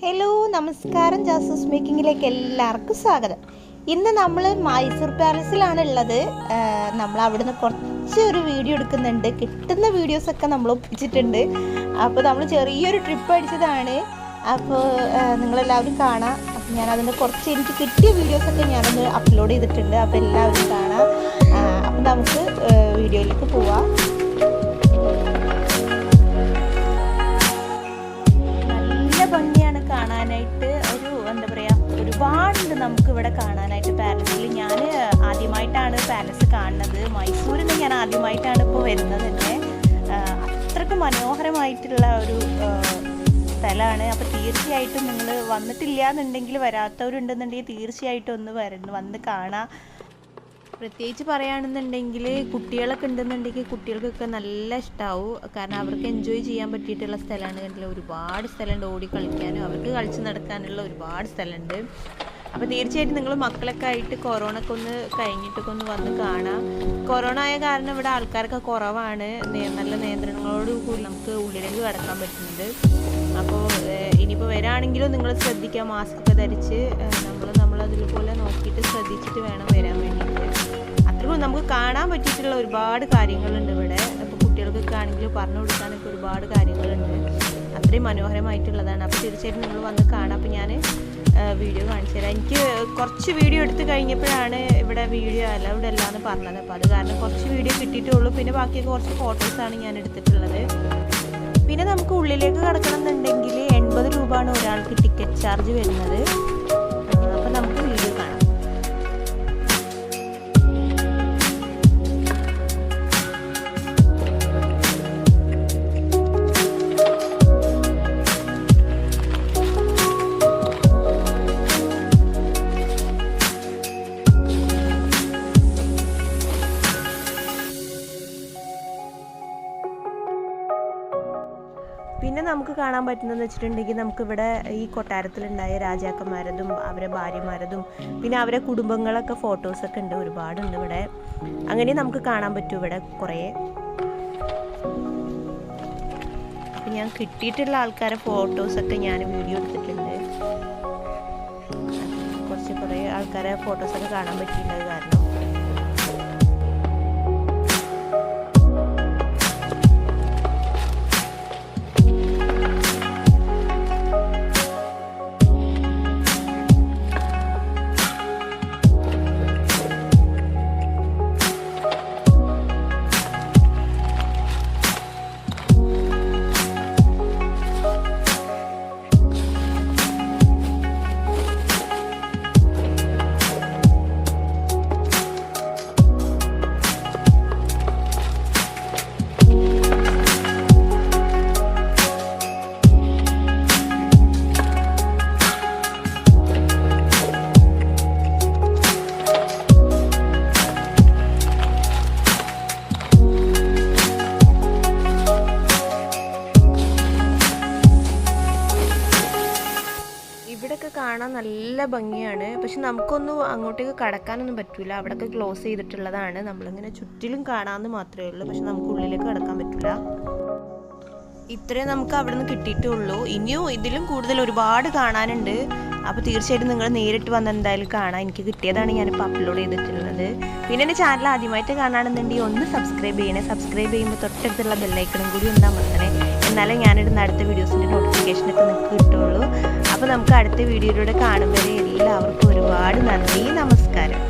Hello നമസ്കാരം ജാസൂസ് മേക്കിങ്ങിലേക്ക് എല്ലാവർക്കും സ്വാഗതം. ഇന്ന് നമ്മൾ മൈസൂർ പാലസിലാണ് ഉള്ളത്. നമ്മൾ അവിടുന്ന് കുറച്ച് ഒരു വീഡിയോ എടുക്കുന്നുണ്ട്. കിട്ടുന്ന വീഡിയോസൊക്കെ നമ്മൾ ഒപ്പിച്ചിട്ടുണ്ട്. അപ്പോൾ നമ്മൾ ചെറിയൊരു ട്രിപ്പ് അടിച്ചതാണ്. അപ്പോൾ നിങ്ങളെല്ലാവരും കാണാം. അപ്പോൾ ഞാൻ അതിന്റെ കുറച്ച് എനിക്ക് കിട്ടിയ വീഡിയോസൊക്കെ ഞാനൊന്ന് അപ്ലോഡ് ചെയ്തിട്ടുണ്ട്. അപ്പോൾ എല്ലാവരും കാണാം. അപ്പോൾ നമുക്ക് വീഡിയോയിലേക്ക് പോവാം. ഇവിടെ കാണാനായിട്ട് പാലസിൽ ഞാൻ ആദ്യമായിട്ടാണ് പാലസ് കാണുന്നത്. മൈസൂരിൽ നിന്ന് ഞാൻ ആദ്യമായിട്ടാണ് ഇപ്പോൾ വരുന്നത് തന്നെ. അത്രയ്ക്ക് മനോഹരമായിട്ടുള്ള ഒരു സ്ഥലമാണ്. അപ്പോൾ തീർച്ചയായിട്ടും നിങ്ങൾ വന്നിട്ടില്ല എന്നുണ്ടെങ്കിൽ വരാത്തവരുണ്ടെന്നുണ്ടെങ്കിൽ തീർച്ചയായിട്ടും ഒന്ന് വരണം വന്ന് കാണാം. പ്രത്യേകിച്ച് പറയുകയാണെന്നുണ്ടെങ്കിൽ കുട്ടികളൊക്കെ ഉണ്ടെന്നുണ്ടെങ്കിൽ കുട്ടികൾക്കൊക്കെ നല്ല ഇഷ്ടമാവും കാരണം അവർക്ക് എൻജോയ് ചെയ്യാൻ പറ്റിയിട്ടുള്ള സ്ഥലമാണ്. കണ്ടില്ല ഒരുപാട് സ്ഥലമുണ്ട്. ഓടി കളിക്കാനും അവർക്ക് കളിച്ച് നടക്കാനുള്ള ഒരുപാട് സ്ഥലമുണ്ട്. അപ്പോൾ തീർച്ചയായിട്ടും നിങ്ങൾ മക്കളൊക്കെ ആയിട്ട് കൊറോണ ഒന്ന് കഴിഞ്ഞിട്ടൊക്കെ ഒന്ന് വന്ന് കാണാം. കൊറോണ ആയ കാരണം ഇവിടെ ആൾക്കാരൊക്കെ കുറവാണ്. നല്ല നിയന്ത്രണങ്ങളോട് കൂടി നമുക്ക് ഉള്ളിലേക്ക് കടക്കാൻ പറ്റുന്നുണ്ട്. അപ്പോൾ ഇനിയിപ്പോൾ വരാണെങ്കിലും നിങ്ങൾ ശ്രദ്ധിക്കുക. മാസ്ക് ഒക്കെ ധരിച്ച് നമ്മൾ നമ്മളതിൽ നോക്കിയിട്ട് ശ്രദ്ധിച്ചിട്ട് വേണം വരാൻ വേണ്ടിയിട്ട്. അത്രയും നമുക്ക് കാണാൻ പറ്റിയിട്ടുള്ള ഒരുപാട് കാര്യങ്ങളുണ്ട് ഇവിടെ. അപ്പോൾ കുട്ടികൾക്കൊക്കെ ആണെങ്കിലും പറഞ്ഞു കൊടുക്കാനൊക്കെ ഒരുപാട് കാര്യങ്ങളുണ്ട്. അത്രയും മനോഹരമായിട്ടുള്ളതാണ്. അപ്പോൾ തീർച്ചയായിട്ടും നിങ്ങൾ വന്ന് കാണാം. അപ്പോൾ ഞാൻ വീഡിയോ കാണിച്ചു തരാം. എനിക്ക് കുറച്ച് വീഡിയോ എടുത്ത് കഴിഞ്ഞപ്പോഴാണ് ഇവിടെ വീഡിയോ അലൗഡ് അല്ല എന്ന് പറഞ്ഞത്. അപ്പോൾ അത് കാരണം കുറച്ച് വീഡിയോ കിട്ടിയിട്ടുള്ളൂ. പിന്നെ ബാക്കിയൊക്കെ കുറച്ച് ഫോട്ടോസാണ് ഞാൻ എടുത്തിട്ടുള്ളത്. പിന്നെ നമുക്ക് ഉള്ളിലേക്ക് കടക്കണം എന്നുണ്ടെങ്കിൽ എൺപത് രൂപയാണ് ഒരാൾക്ക് ടിക്കറ്റ് ചാർജ് വരുന്നത്. നമുക്ക് കാണാൻ പറ്റുന്നതെന്ന് വെച്ചിട്ടുണ്ടെങ്കിൽ നമുക്കിവിടെ ഈ കൊട്ടാരത്തിലുണ്ടായ രാജാക്കന്മാരതും അവരെ ഭാര്യമാരതും പിന്നെ അവരെ കുടുംബങ്ങളൊക്കെ ഫോട്ടോസൊക്കെ ഉണ്ട് ഒരുപാടുണ്ട് ഇവിടെ. അങ്ങനെ നമുക്ക് കാണാൻ പറ്റും ഇവിടെ കുറേ. അപ്പം ഞാൻ കിട്ടിയിട്ടുള്ള ആൾക്കാരെ ഫോട്ടോസൊക്കെ ഞാൻ വീഡിയോ എടുത്തിട്ടുണ്ട്. കുറച്ച് കുറേ ആൾക്കാരെ ഫോട്ടോസൊക്കെ കാണാൻ പറ്റിയിട്ടുണ്ട് കാരണം. കാണാൻ നല്ല ഭംഗിയാണ്. പക്ഷെ നമുക്കൊന്നും അങ്ങോട്ടേക്ക് കടക്കാനൊന്നും പറ്റില്ല അവിടെയൊക്കെ ക്ലോസ് ചെയ്തിട്ടുള്ളതാണ്. നമ്മളിങ്ങനെ ചുറ്റിലും കാണാമെന്ന് മാത്രമേ ഉള്ളൂ. പക്ഷെ നമുക്ക് ഉള്ളിലേക്ക് കടക്കാൻ പറ്റില്ല ഇത്രേ നമുക്ക് അവിടെ നിന്ന് കിട്ടിയിട്ടുള്ളൂ. ഇനിയും ഇതിലും കൂടുതൽ ഒരുപാട് കാണാനുണ്ട്. അപ്പോൾ തീർച്ചയായിട്ടും നിങ്ങൾ നേരിട്ട് വന്ന് എന്തായാലും കാണാം. എനിക്ക് കിട്ടിയതാണ് ഞാനിപ്പോൾ അപ്ലോഡ് ചെയ്തിട്ടുള്ളത്. പിന്നെ എന്റെ ചാനൽ ആദ്യമായിട്ട് കാണാണെന്നുണ്ടെങ്കിൽ ഒന്ന് സബ്സ്ക്രൈബ് ചെയ്യണേ. സബ്സ്ക്രൈബ് ചെയ്യുമ്പോൾ തൊട്ടടുത്തുള്ള ബെല്ലൈക്കണം കൂടി ഒന്ന് അമർത്തണേ. എന്നാലേ ഞാനിടുന്ന അടുത്ത വീഡിയോസിന്റെ നോട്ടിഫിക്കേഷനൊക്കെ നിങ്ങൾക്ക് കിട്ടുള്ളൂ അപ്പോൾ നമുക്ക് അടുത്ത വീഡിയോയിലൂടെ കാണുമ്പോൾ എല്ലാവർക്കും ഒരുപാട് നന്ദി. നമസ്കാരം.